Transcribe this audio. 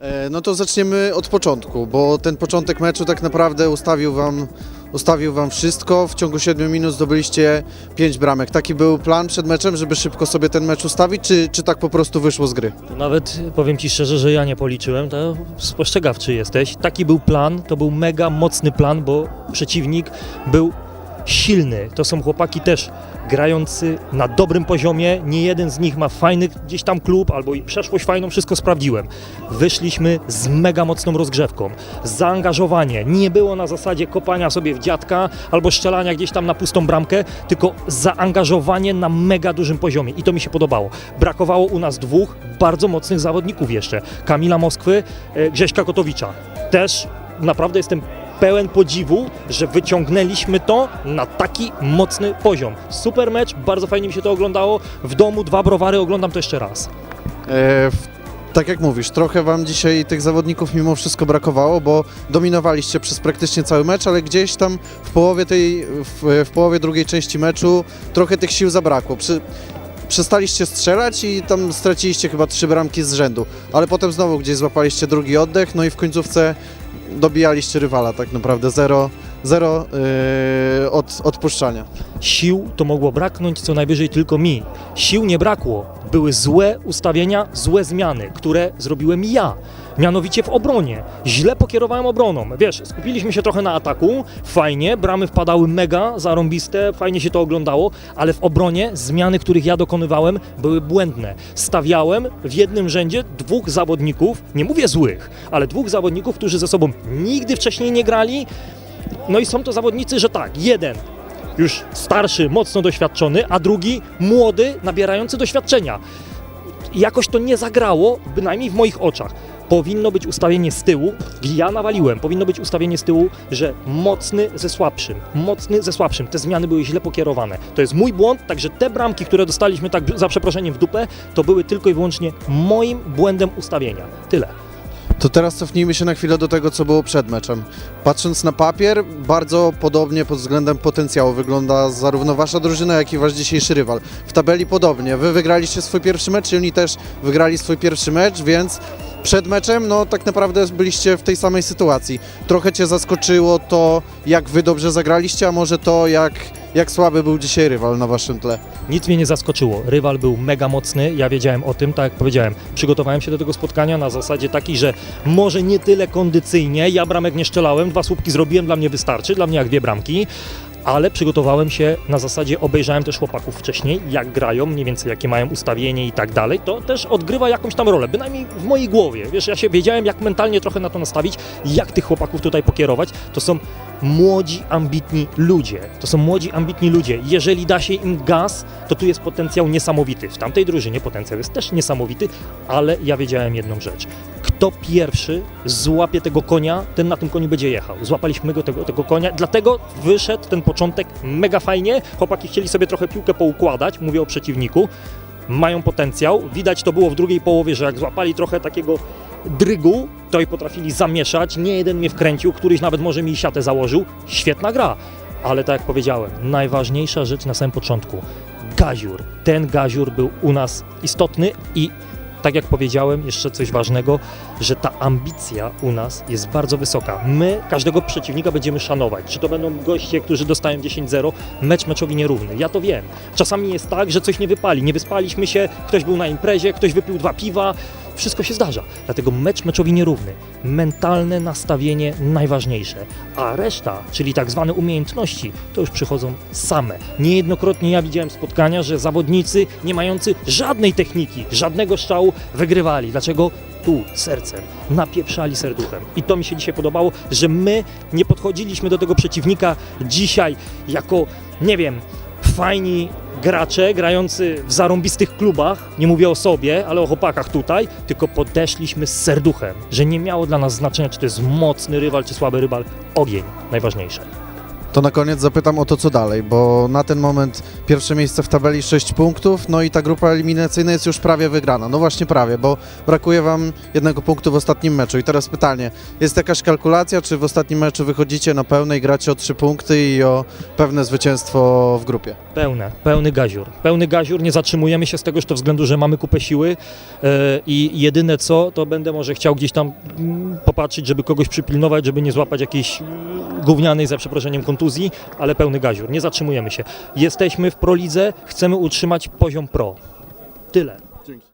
E, No to zaczniemy od początku, bo ten początek meczu tak naprawdę ustawił wam, ustawił wam wszystko. W ciągu 7 minut zdobyliście 5 bramek. Taki był plan przed meczem, żeby szybko sobie ten mecz ustawić, czy, czy tak po prostu wyszło z gry? Nawet powiem Ci szczerze, że ja nie policzyłem, to spostrzegawczy jesteś. Taki był plan, to był mega mocny plan, bo przeciwnik był silny. To są chłopaki też grający na dobrym poziomie. Nie jeden z nich ma fajny gdzieś tam klub albo przeszłość fajną, wszystko sprawdziłem. Wyszliśmy z mega mocną rozgrzewką. Zaangażowanie. Nie było na zasadzie kopania sobie w dziadka albo strzelania gdzieś tam na pustą bramkę, tylko zaangażowanie na mega dużym poziomie i to mi się podobało. Brakowało u nas dwóch bardzo mocnych zawodników jeszcze. Kamila Moskwy, e, Grześka Kotowicza. Też naprawdę jestem pełen podziwu, że wyciągnęliśmy to na taki mocny poziom. Super mecz, bardzo fajnie mi się to oglądało. W domu dwa browary, oglądam to jeszcze raz. E, w, tak jak mówisz, trochę wam dzisiaj tych zawodników mimo wszystko brakowało, bo dominowaliście przez praktycznie cały mecz, ale gdzieś tam w połowie tej, w, w połowie drugiej części meczu trochę tych sił zabrakło. Przy, przestaliście strzelać i tam straciliście chyba trzy bramki z rzędu, ale potem znowu gdzieś złapaliście drugi oddech, no i w końcówce dobijaliście rywala tak naprawdę, zero, zero yy, od, odpuszczania. Sił to mogło braknąć co najwyżej tylko mi. Sił nie brakło. Były złe ustawienia, złe zmiany, które zrobiłem ja. Mianowicie w obronie. Źle pokierowałem obroną. Wiesz, skupiliśmy się trochę na ataku, fajnie, bramy wpadały mega, zarąbiste, fajnie się to oglądało, ale w obronie zmiany, których ja dokonywałem, były błędne. Stawiałem w jednym rzędzie dwóch zawodników, nie mówię złych, ale dwóch zawodników, którzy ze sobą nigdy wcześniej nie grali, no i są to zawodnicy, że tak, jeden już starszy, mocno doświadczony, a drugi młody, nabierający doświadczenia. Jakoś to nie zagrało, bynajmniej w moich oczach. Powinno być ustawienie z tyłu, ja nawaliłem, powinno być ustawienie z tyłu, że mocny ze słabszym, mocny ze słabszym. Te zmiany były źle pokierowane. To jest mój błąd, także te bramki, które dostaliśmy tak za przeproszeniem w dupę, to były tylko i wyłącznie moim błędem ustawienia. Tyle. To teraz cofnijmy się na chwilę do tego, co było przed meczem. Patrząc na papier, bardzo podobnie pod względem potencjału wygląda zarówno wasza drużyna, jak i wasz dzisiejszy rywal. W tabeli podobnie. Wy wygraliście swój pierwszy mecz, i oni też wygrali swój pierwszy mecz, więc przed meczem, no tak naprawdę byliście w tej samej sytuacji. Trochę cię zaskoczyło to, jak wy dobrze zagraliście, a może to, jak, jak słaby był dzisiaj rywal na waszym tle. Nic mnie nie zaskoczyło. Rywal był mega mocny, ja wiedziałem o tym, tak jak powiedziałem. Przygotowałem się do tego spotkania na zasadzie takiej, że może nie tyle kondycyjnie, ja bramek nie strzelałem, dwa słupki zrobiłem, dla mnie wystarczy, dla mnie jak dwie bramki, ale przygotowałem się na zasadzie, obejrzałem też chłopaków wcześniej, jak grają, mniej więcej jakie mają ustawienie i tak dalej, to też odgrywa jakąś tam rolę, bynajmniej w mojej głowie. Wiesz, ja się wiedziałem, jak mentalnie trochę na to nastawić, jak tych chłopaków tutaj pokierować. To są młodzi, ambitni ludzie. To są młodzi, ambitni ludzie. Jeżeli da się im gaz, to tu jest potencjał niesamowity. W tamtej drużynie potencjał jest też niesamowity, ale ja wiedziałem jedną rzecz. Kto pierwszy złapie tego konia, ten na tym koniu będzie jechał. Złapaliśmy go tego, tego konia, dlatego wyszedł ten początek mega fajnie. Chłopaki chcieli sobie trochę piłkę poukładać, mówię o przeciwniku. Mają potencjał. Widać to było w drugiej połowie, że jak złapali trochę takiego drygu, to i potrafili zamieszać. Nie jeden mnie wkręcił, któryś nawet może mi siatę założył. Świetna gra. Ale tak jak powiedziałem, najważniejsza rzecz na samym początku. Gaziur. Ten gaziur był u nas istotny i tak jak powiedziałem, jeszcze coś ważnego, że ta ambicja u nas jest bardzo wysoka. My każdego przeciwnika będziemy szanować. Czy to będą goście, którzy dostają 10-0, mecz meczowi nierówny. Ja to wiem. Czasami jest tak, że coś nie wypali. Nie wyspaliśmy się, ktoś był na imprezie, ktoś wypił dwa piwa. Wszystko się zdarza. Dlatego mecz meczowi nierówny. Mentalne nastawienie najważniejsze. A reszta, czyli tak zwane umiejętności, to już przychodzą same. Niejednokrotnie ja widziałem spotkania, że zawodnicy nie mający żadnej techniki, żadnego strzału wygrywali. Dlaczego? Tu, sercem, napieprzali serduchem. I to mi się dzisiaj podobało, że my nie podchodziliśmy do tego przeciwnika dzisiaj jako, nie wiem, fajni gracze grający w zarąbistych klubach, nie mówię o sobie, ale o chłopakach tutaj, tylko podeszliśmy z serduchem, że nie miało dla nas znaczenia, czy to jest mocny rywal, czy słaby rywal. Ogień, najważniejsze. To na koniec zapytam o to, co dalej, bo na ten moment pierwsze miejsce w tabeli 6 punktów, no i ta grupa eliminacyjna jest już prawie wygrana. No właśnie prawie, bo brakuje Wam jednego punktu w ostatnim meczu. I teraz pytanie, jest jakaś kalkulacja, czy w ostatnim meczu wychodzicie na pełnej, gracie o 3 punkty i o pewne zwycięstwo w grupie? Pełne, pełny gaziur. Pełny gaziur, nie zatrzymujemy się z tegoż to względu, że mamy kupę siły e, i jedyne co, to będę może chciał gdzieś tam mm, popatrzeć, żeby kogoś przypilnować, żeby nie złapać jakiejś gównianej, za przeproszeniem, kontuzji, ale pełny gaziur, nie zatrzymujemy się. Jesteśmy w prolidze, chcemy utrzymać poziom pro. Tyle. Dzięki.